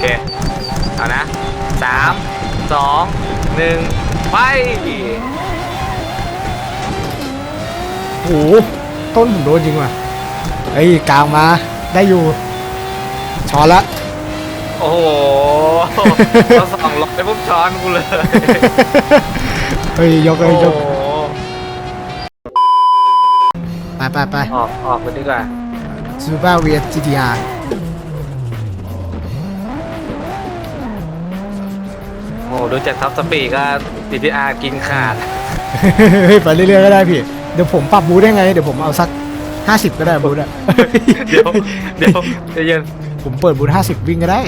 เค เอานะสามสองหนึ่งไป โอ้โหต้นผมโดนจริงว่ะเฮ้ยกลางมาได้อยู่ช้อนละ โอ้โหเราสองร้อยปุ๊บช้อนกูเลย เฮ้ยยกเลโอ้ยยกโหไปไปไปออกออกกันดีกว่าซูเปอร์เวียจีทีอาร์ โอ้โหดูจากท็อปสปีดก็ DPR กินขาดเฮ้ยไปเรื่อยๆก็ได้พี่ เดี๋ยวผมปรับบูทได้ไง เดี๋ยวผมเอาสัก 50 ก็ได้บูทอะ เดี๋ยว เดี๋ยวใจเย็นผมเปิดบูท50 วิ่งก็ได้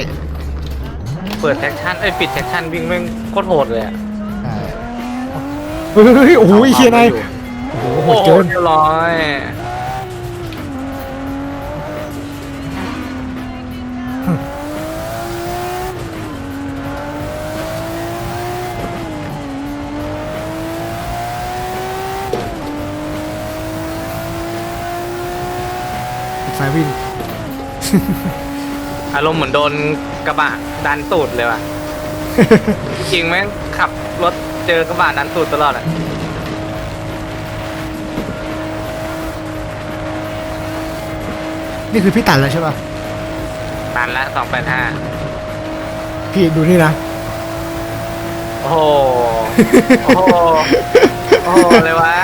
เปิดแท็กชั่นไอ้ยปิดแท็กชั่นวิ่งแม่งโคตรโหดเลยอะใช่เฮ้ยเฮ้ยเฮ้ยโอ้โหเชียร์นายโอ้โหโหโอ้ดโหเกิน เรียบร้อย ไฟวิ่ง อารมณ์เหมือนโดนกระบะดันตูดเลยว่ะ จริงแม่งขับรถเจอกระบะดันตูดตลอดอะนี่คือพี่ตันแล้วใช่ป่ะ ตันละสองแปดห้าพี่ดูนี่นะ โอ้โห โอ้โห โอ้โหเลยวะ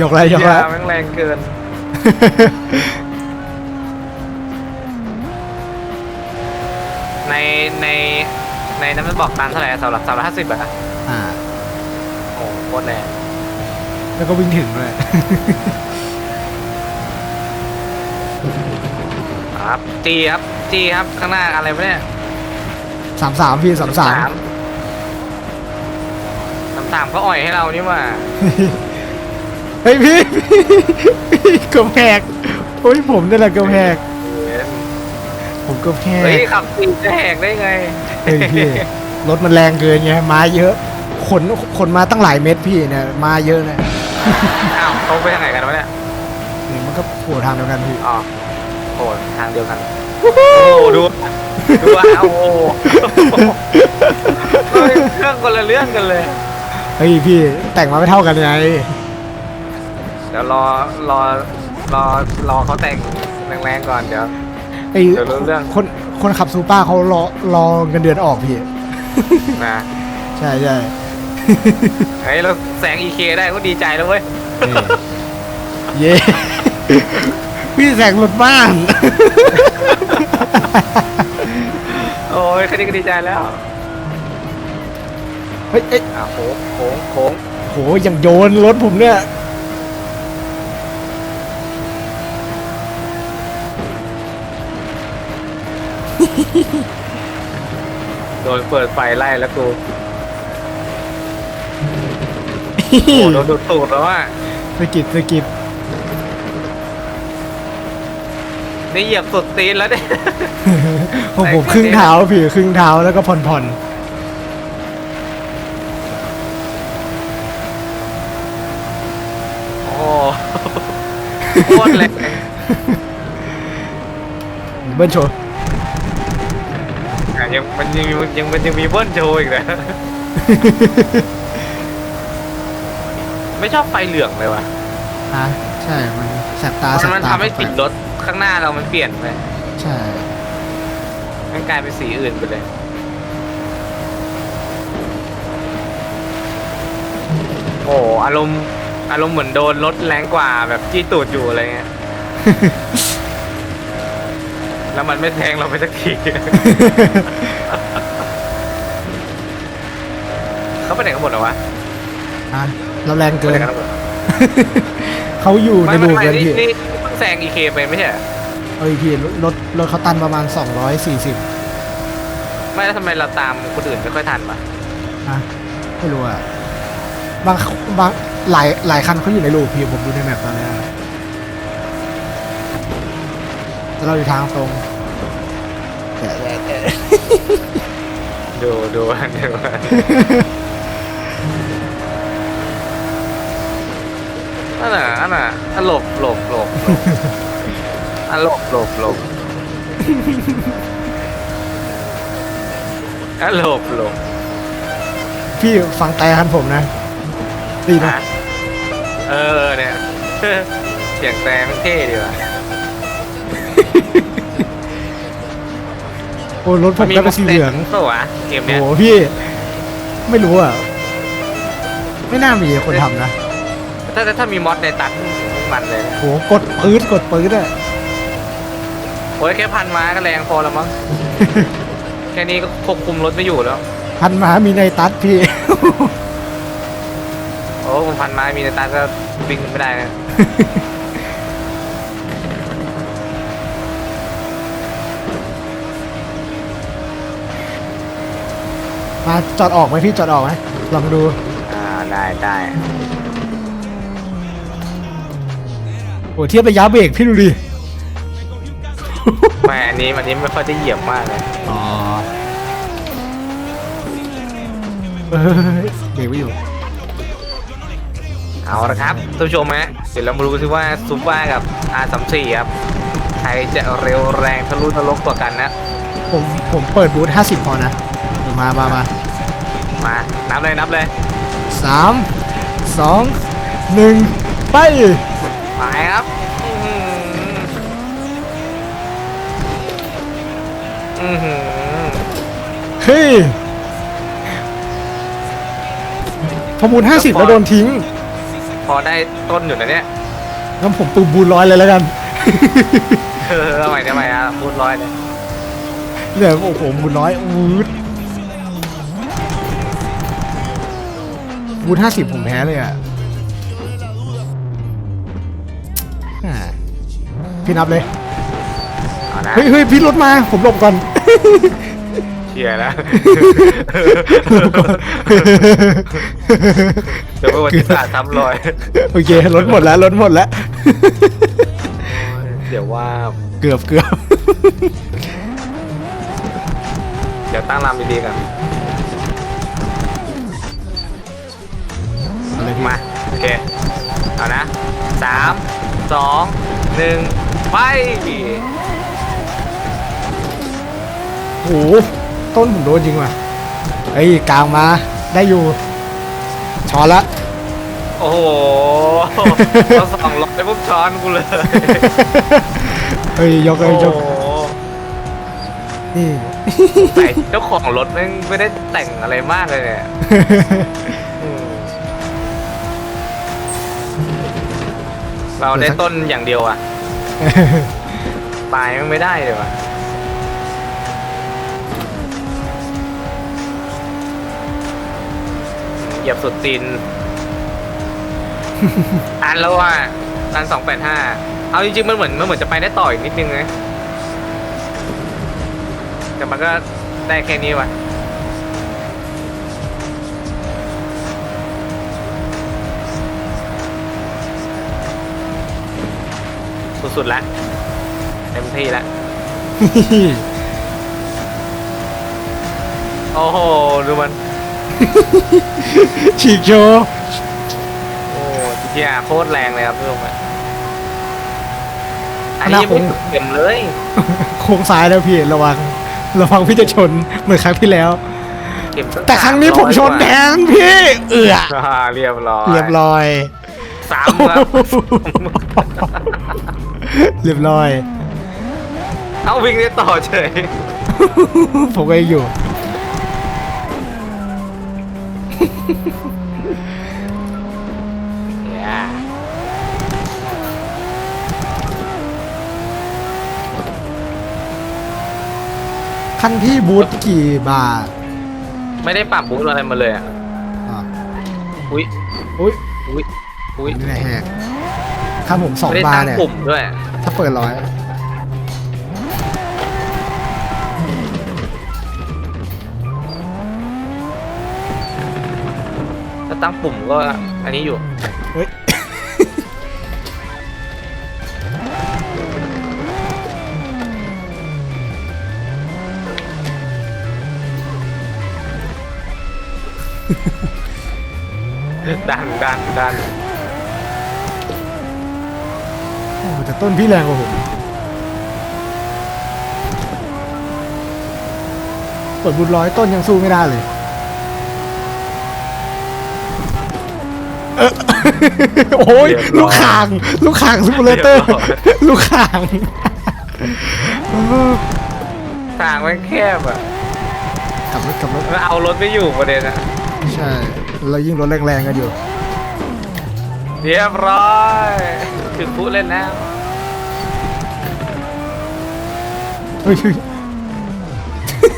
ยกไรยกไรยาแม่งแรงเกิน ในในในนั้นมันบอกตันเท่าไหร่สำหรับสามร้อยห้าสิบอะอ่า โอ้โหโคตรแรงแล้วก็วิ่งถึงเลยครับจีครับจีครับข้างหน้าอะไรวะเนี่ยสามสามพี่สามสาม สามสามสามเขาอ่อยให้เรานี่หว่า เฮ้ยพี่พี่กระแพกโอ้ยผมนี่แหละกระแพกผมกระแพเฮ้ยกขับตีจะแหกได้ไงเฮ้ยพี่รถมันแรงเกินไงมาเยอะขนขนมาตั้งหลายเม็ดพี่เนี่ยมาเยอะนะอ้าวเขาไปทางไหนกันวะเนี่ยนี่มันก็ผัวทางเดียวกันพี่อ๋อโหทางเดียวกันโอ้โหดูดูอะโอ้โหเฮ้ยเครื่องคนละเรื่องกันเลยเฮ้ยพี่แต่งมาไม่เท่ากันไง เดี๋ยวรอรอรอรอเขาแต่งแรงๆก่อนเดี๋ยว ไอ้เดี๋ยวรู้เรื่อง คนคนขับซูเปอร์เขารอรอเงินเดือนออกพี่ นะใช่ใช่เฮ้ยเราแสง EK ได้ก็ดีใจแล้วเว้ยเย้พี่แสงรถบ้าน โอ้ยแค่นี้ก็ดีใจแล้วเฮ้ยเอ้ยอะโค้งโค้งโค้งโหอย่างโยนรถผมเนี่ย โดนเปิดไฟไล่แล้วกูโอ้โหโดนดูดตูดแล้วอะสะกิดสะกิดนี่เหยียบสุดตีนแล้วเนี่ยของผมครึ่งเท้าพี่ครึ่งเท้าแล้วก็ผ่อนผ่อนโอ้โหโคตรแรงเบิ้ลโชว์อะ ยังมันยังมียังมันยังมีเบิ้ลโชว์อีกนะ ไม่ชอบไฟเหลืองเลยว่ะอะใช่มันแสบตาเพแสราะบมันตาทำให้สีรถข้างหน้าเรามันเปลี่ยนไปใช่มันกลายเป็นสีอื่นไปเลย โอ้โหอารมณ์อารมณ์เหมือนโดนรถแรงกว่าแบบจี้ตูดอยู่อะไรเงี้ย แล้วมันไม่แทงเราไปสักที เขาไปไหนกันหมดเหรอวะอะเราแรงไปเกิไหนนกันหมดเขาอยู่ในไม่ลูไม่กไม่กันนี่พี่นี่เพิ่งแซงอีเคไปไม่ใช่เหรอเอ้ยพี่รถรถรถเขาตันประมาณ 240ไม่แล้วทำไมเราตามคนอื่นไม่ค่อยทันวะอะไม่รู้อะบางบางหลายหลายคันเขาอยู่ในลูกพี่ผมดูในแมปตอนนี้อะ แต่เราอยู่ทางตรงแต่แต่แต่ดูดูดูนั่นน่ะนั่นน่ะอะหลบหลบหลบอะหลบหลบหลบอะหลบหลบพี่ฟังแต่คันผมนะดีนะฮะเออเนี่ย เสียงแต่มันเท่ดีว่ะ อ้รถผมก็เป็นสีเหลืองตัววะเกมโอ้เนี้ยโหพี่ ไม่รู้อะ ไม่น่ามีคนทำนะ ถ้าถ้าถ้ามีมอดในตัดมันเลยนะโหกดปื๊ดกดปื๊ดอะโอ้ยแค่พันม้าก็แรงพอแล้วมั้ง แค่นี้ก็ควบคุมรถไม่อยู่แล้ว พันหมามีในตัดพี่ โอ้ผมพันม้ามีในตัดก็วิ่งไม่ได้นะ มาจอดออกไหมพี่จอดออกไหมลองดูอ่าได้ได้โอ้เทียบระยะเบรกพี่ดูดิไม่อันนี้อันนี้ไม่ค่อยได้เหยียบมากเลยอ๋อเออเบรกไม่อยู่เอาละครับท่านผู้ชมฮะเดี๋ยวเรามาดูซิว่าซูเปอร์กับ R34 ครับใครจะเร็วแรงทะลุนรกกว่ากันนะ ผมผมเปิดบูธ50พอนะเดี๋ยวมามามา มานับเลยนับเลยสามสองหนึ่งไป ไปครับอื้อหืออือหือเฮ้ยพอบูธ50แล้วโดนทิ้ง พอได้ต้นอยู่นะเนี่ยงั้นผมปูบูธร้อยเลยแล้วกัน เออเอาใหม่ได้ไหมอะพูดร้อยเลยเดี๋ยวโอ้โหบูธร้อย บูธบูธ50ผมแพ้เลยอะอ่าพี่นับเลยเอานะเฮ้ยเฮ้ยพี่รถมาผมหลบก่อน เชียร์แล้วเดี๋ยวประวัติศาสตร์ซ้ำรอย โอเครถหมดแล้วรถหมดแล้ว เดี๋ยวว่า เกือบเกือบ เดี๋ยวตั้งลำดีๆกัน มาโอเคเอานะสามสองหนึ่งไปโอ้โหต้นผมโดนจริงว่ะเฮ้ยกลางมาได้อยู่ช้อนละ โอ้โหเราสองร้อยปุ๊บช้อนกูเลยเฮ้ยยกเลโอ้ยยกโหนี่ ใส่เจ้าของรถไม่งไม่ได้แต่งอะไรมากเลยเนี่ย เราได้ต้นอย่างเดียวอะปลายมันไม่ได้เลยว่ะเหยียบสุดตีน อันแล้วว่าอันสองแปดห้าเอาจริงๆมันเหมือนมันเหมือนจะไปได้ต่ออีกนิดนึงนะแต่มันก็ได้แค่นี้ว่ะ สุดๆแล้วเต็มที่แล้ว โอ้โห ดูมัน ฉีกโชว์โอ้เฮียโคตรแรงเลยครับทุกคนอันนี้ยังไม่ถึงเต็มเลย โค้งซ้ายแล้วพี่ระวัง ระวังพี่จะชนเหมือนครั้งที่แล้ว เก็บงแต่ครั้งนี้ผมชนแทนพี่ เอืออ่าเรียบร้อยเรียบร้อย สามครับ เรียบร้อย เอาวิ่งได้ต่อเฉย ผมก็ยังอยู่เนี่ยคันพี่บูธกี่บาทไม่ได้ปรับบูทอะไรมาเลยอะ อะอุ้ย อุ้ยอุ้ยอุ้ย นี่แหละแหก ครับผมสองไม่ได้บาตั้ทงเนี่ย ปุ่มด้วยถ้าเปิดร้อยถ้าตั้งปุ่มก็อันนี้อยู่เฮ้ย ดันดันดัน โอ้ แต่ต้นพี่แรงกว่าผมเปิดบุญร้อยต้นยังสู้ไม่ได้เลยเออโอ้ยลูกข่าง ลูกข่างซูเปอร์เลเตอร์ ลูกข่างทางมันแคบอะขับรถขับรถมันเอารถไม่อยู่ประเด็นอะใช่แล้วยิ่งรถแรงๆกันอยู่เรียบร้อยถึงผู้เล่นแล้ว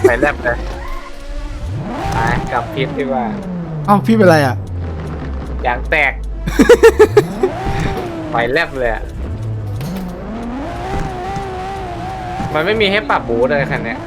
ไปแลบเลยไปกลับพิษดีกว่าเอ้าพี่เป็นไรอะยางแตก ไปแลบเลยอะมันไม่มีให้ปรับบูทเลยคันเนี้ย